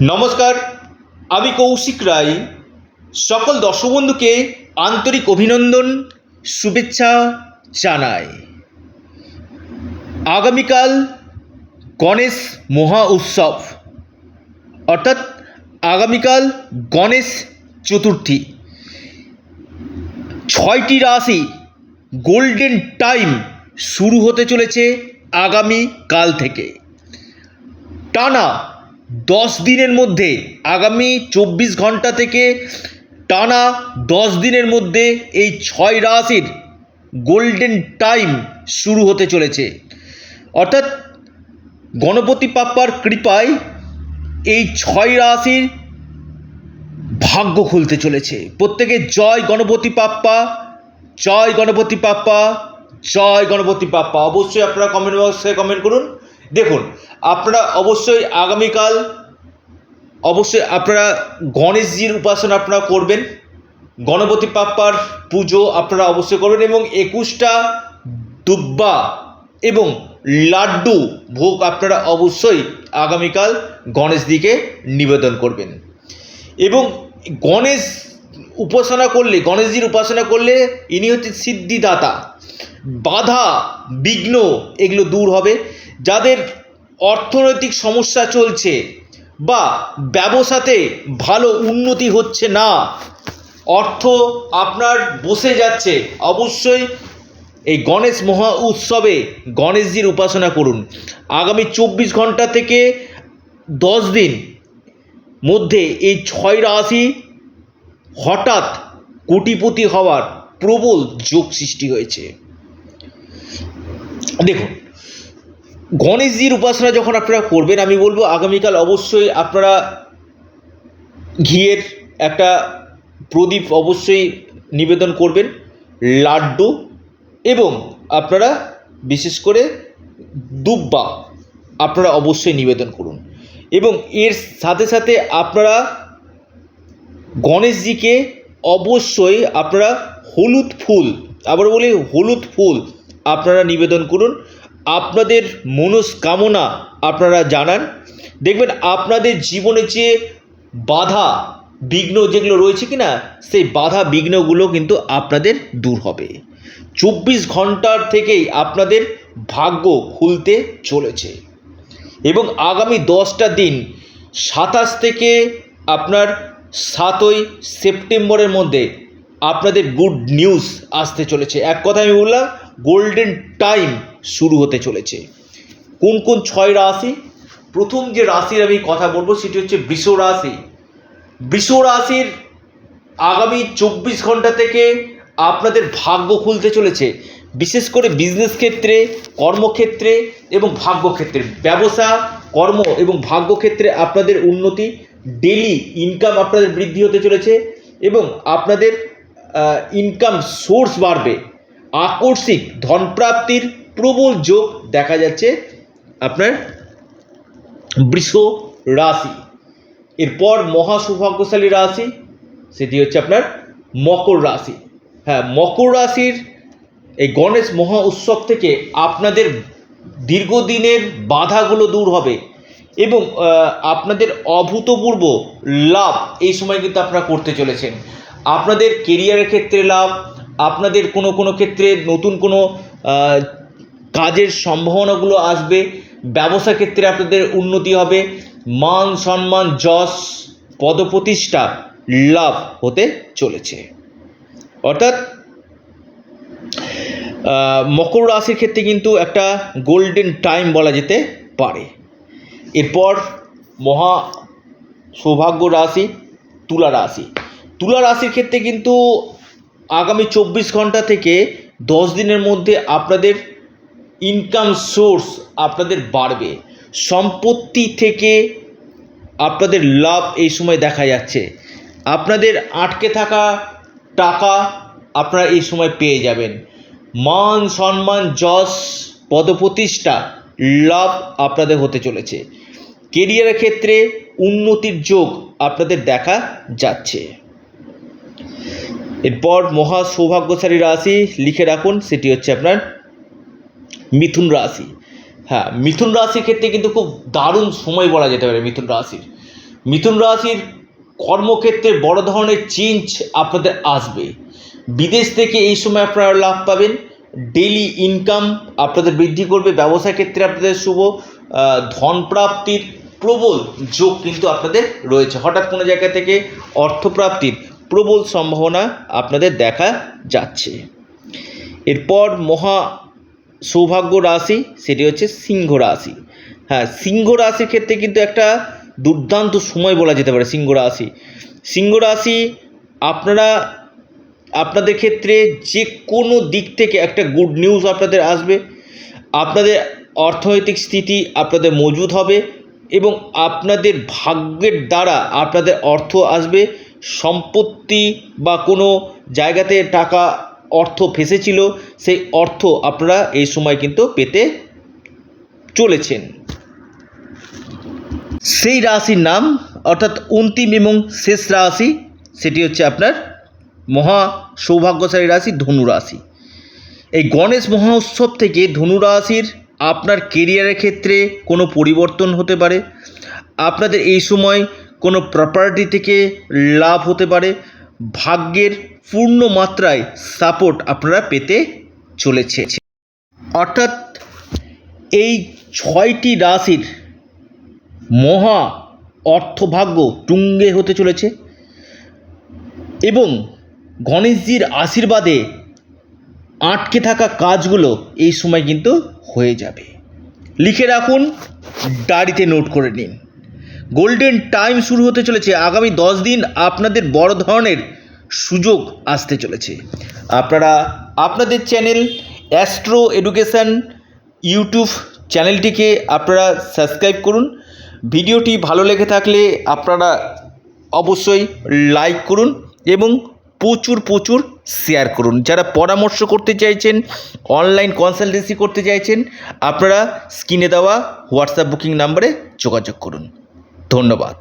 নমস্কার, আমি কৌশিক রায়। সকল দর্শক বন্ধুকে আন্তরিক অভিনন্দন, শুভেচ্ছা জানাই। আগামীকাল গণেশ মহা উৎসব। অর্থাৎ আগামীকাল গণেশ চতুর্থী। ছয়টি রাশি গোল্ডেন টাইম শুরু হতে চলেছে আগামী কাল থেকে। টানা দশ দিনের মধ্যে, আগামী চব্বিশ ঘণ্টা থেকে টানা দশ দিনের মধ্যে এই ছয় রাশির গোল্ডেন টাইম শুরু হতে চলেছে। অর্থাৎ গণপতি পাপ্পার কৃপায় এই ছয় রাশির ভাগ্য খুলতে চলেছে। প্রত্যেকে জয় গণপতি পাপ্পা, জয় গণপতি পাপ্পা, জয় গণপতি পাপ্পা। অবশ্যই আপনারা কমেন্ট বক্সে কমেন্ট করুন। দেখুন, আপনারা অবশ্যই আগামীকাল, অবশ্যই আপনারা গণেশজির উপাসনা আপনারা করবেন, গণপতি পাপ্পার পুজো আপনারা অবশ্যই করবেন এবং একুশটা দুব্বা এবং লাড্ডু ভোগ আপনারা অবশ্যই আগামীকাল গণেশজিকে নিবেদন করবেন। এবং গণেশ উপাসনা করলে, গণেশজির উপাসনা করলে ইনি হচ্ছে সিদ্ধিদাতা। বাধা, বিঘ্ন এগুলো দূর হবে। যাদের অর্থনৈতিক সমস্যা চলছে বা ব্যবসাতে ভালো উন্নতি হচ্ছে না, অর্থ আপনার বসে যাচ্ছে, অবশ্যই এই গণেশ মহা উৎসবে গণেশজির উপাসনা করুন। আগামী চব্বিশ ঘণ্টা থেকে দশ দিন মধ্যে এই ছয় রাশি হঠাৎ কোটিপতি হওয়ার প্রবল যোগ সৃষ্টি হয়েছে। দেখুন, গণেশজির উপাসনা যখন আপনারা করবেন, আমি বলব আগামীকাল অবশ্যই আপনারা ঘিয়ের একটা প্রদীপ অবশ্যই নিবেদন করবেন, লাড্ডু এবং আপনারা বিশেষ করে দুব্বা আপনারা অবশ্যই নিবেদন করুন। এবং এর সাথে সাথে আপনারা গণেশজিকে অবশ্যই আপনারা হলুদ ফুল, আবার বলি হলুদ ফুল আপনারা নিবেদন করুন। আপনাদের মনস্কামনা আপনারা জানান। দেখবেন আপনাদের জীবনে যে বাধা, বিঘ্ন যেগুলো রয়েছে কি না সেই বাধা, বিঘ্নগুলো কিন্তু আপনাদের দূর হবে। চব্বিশ ঘণ্টার থেকেই আপনাদের ভাগ্য খুলতে চলেছে। এবং আগামী দশটা দিন, সাতাশ থেকে আপনার সাতই সেপ্টেম্বরের মধ্যে আপনাদের গুড নিউজ আসতে চলেছে। এক কথা আমি বললাম গোল্ডেন টাইম শুরু হতে চলেছে। কোন কোন ছয় রাশি? প্রথম যে রাশির আমি কথা বলব সেটি হচ্ছে বৃষ রাশি। বৃষ রাশির আগামী চব্বিশ ঘণ্টা থেকে আপনাদের ভাগ্য খুলতে চলেছে। বিশেষ করে বিজনেস ক্ষেত্রে, কর্মক্ষেত্রে এবং ভাগ্যক্ষেত্রে। ব্যবসা, কর্ম এবং ভাগ্যক্ষেত্রে আপনাদের উন্নতি ডেলি ইনকাম আপনাদের বৃদ্ধি হতে চলেছে এবং আপনাদের ইনকাম সোর্স বাড়বে। আকস্মিক ধনপ্রাপ্তির প্রবল যোগ দেখা যাচ্ছে আপনার বৃষ রাশি। এরপর মহা সৌভাগ্যশালী রাশি, সেটি হচ্ছে আপনার মকর রাশি। হ্যাঁ মকর রাশির এই গণেশ মহা উৎসব থেকে আপনাদের দীর্ঘদিনের বাধাগুলো দূর হবে এবং আপনাদের অভূতপূর্ব লাভ এই সময় কিন্তু আপনারা করতে চলেছেন। আপনাদের কেরিয়ারের ক্ষেত্রে লাভ আপনাদের কোনো কোনো ক্ষেত্রে নতুন কোনো কাজের সম্ভাবনাগুলো আসবে, ব্যবসা ক্ষেত্রে আপনাদের উন্নতি হবে, মান সম্মান, যশ, পদপ্রতিষ্ঠা, লাভ হতে চলেছে। অর্থাৎ মকর রাশির ক্ষেত্রে কিন্তু একটা গোল্ডেন টাইম বলা যেতে পারে। এরপর মহা সৌভাগ্য রাশি, তুলা রাশি। তুলা রাশির ক্ষেত্রে কিন্তু আগামী চব্বিশ ঘণ্টা থেকে দশ দিনের মধ্যে আপনাদের ইনকাম সোর্স আপনাদের বাড়বে। সম্পত্তি থেকে আপনাদের লাভ এই সময় দেখা যাচ্ছে। আপনাদের আটকে থাকা টাকা আপনারা এই সময় পেয়ে যাবেন। মান সম্মান, যশ, পদপ্রতিষ্ঠা, লাভ আপনাদের হতে চলেছে। কেরিয়ারের ক্ষেত্রে উন্নতির যোগ আপনাদের দেখা যাচ্ছে। এরপর মহা সৌভাগ্যশালী রাশি লিখে রাখুন সেটি হচ্ছে আপনার মিথুন রাশি। হ্যাঁ মিথুন রাশির ক্ষেত্রে কিন্তু খুব দারুণ সময় বলা যেতে পারে মিথুন রাশির। মিথুন রাশির কর্মক্ষেত্রে বড় ধরনের চেঞ্জ আপনাদের আসবে। বিদেশ থেকে এই সময় আপনারা লাভ পাবেন। ডেলি ইনকাম আপনাদের বৃদ্ধি করবে। ব্যবসা ক্ষেত্রে আপনাদের শুভ আহ, ধন প্রাপ্তির প্রবল যোগ কিন্তু আপনাদের রয়েছে। হঠাৎ কোনো জায়গা থেকে অর্থপ্রাপ্তির প্রবল সম্ভাবনা আপনাদের দেখা যাচ্ছে। এরপর মহা সৌভাগ্য রাশি, সেটি হচ্ছে সিংহ রাশি। হ্যাঁ সিংহ রাশির ক্ষেত্রে কিন্তু একটা দুর্দান্ত সময় বলা যেতে পারে সিংহ রাশি। সিংহ রাশি আপনারা, আপনাদের ক্ষেত্রে যে কোনো দিক থেকে একটা গুড নিউজ আপনাদের আসবে। আপনাদের অর্থনৈতিক স্থিতি আপনাদের মজবুত হবে এবং আপনাদের ভাগ্যের দ্বারা আপনাদের অর্থ আসবে। সম্পত্তি বা কোনো জায়গাতে টাকা অর্থ ফেসেছিল, সেই অর্থ আপনারা এই সময় কিন্তু পেতে চলেছেন। সেই রাশির নাম, অর্থাৎ অন্তিম এবং শেষ রাশি, সেটি হচ্ছে আপনার মহা সৌভাগ্যশালী রাশি ধনু রাশি। এই গণেশ মহোৎসব থেকে ধনু রাশির আপনার কেরিয়ারের ক্ষেত্রে কোনো পরিবর্তন হতে পারে। আপনাদের এই সময় কোনো প্রপার্টি থেকে লাভ হতে পারে, ভাগ্যের পূর্ণ মাত্রায় সাপোর্ট আপনারা পেতে চলেছে। অর্থাৎ এই ছয়টি রাশির মহা অর্থভাগ্য টুঙ্গে হতে চলেছে এবং গণেশজির আশীর্বাদে আটকে থাকা কাজগুলো এই সময় কিন্তু হয়ে যাবে। লিখে রাখুন, ডায়েরিতে নোট করে নিন। গোল্ডেন টাইম শুরু হতে চলেছে। আগামী দশ দিন আপনাদের বড় ধরনের সুযোগ আসতে চলেছে। আপনারা আপনাদের চ্যানেল অ্যাস্ট্রো এডুকেশান ইউটিউব চ্যানেলটিকে আপনারা সাবস্ক্রাইব করুন। ভিডিওটি ভালো লেগে থাকলে আপনারা অবশ্যই লাইক করুন এবং প্রচুর প্রচুর শেয়ার করুন। যারা পরামর্শ করতে চাইছেন অনলাইন কনসালটেন্সি করতে চাইছেন, আপনারা স্ক্রিনে দেওয়া হোয়াটসঅ্যাপ বুকিং নাম্বারে যোগাযোগ করুন। ধন্যবাদ।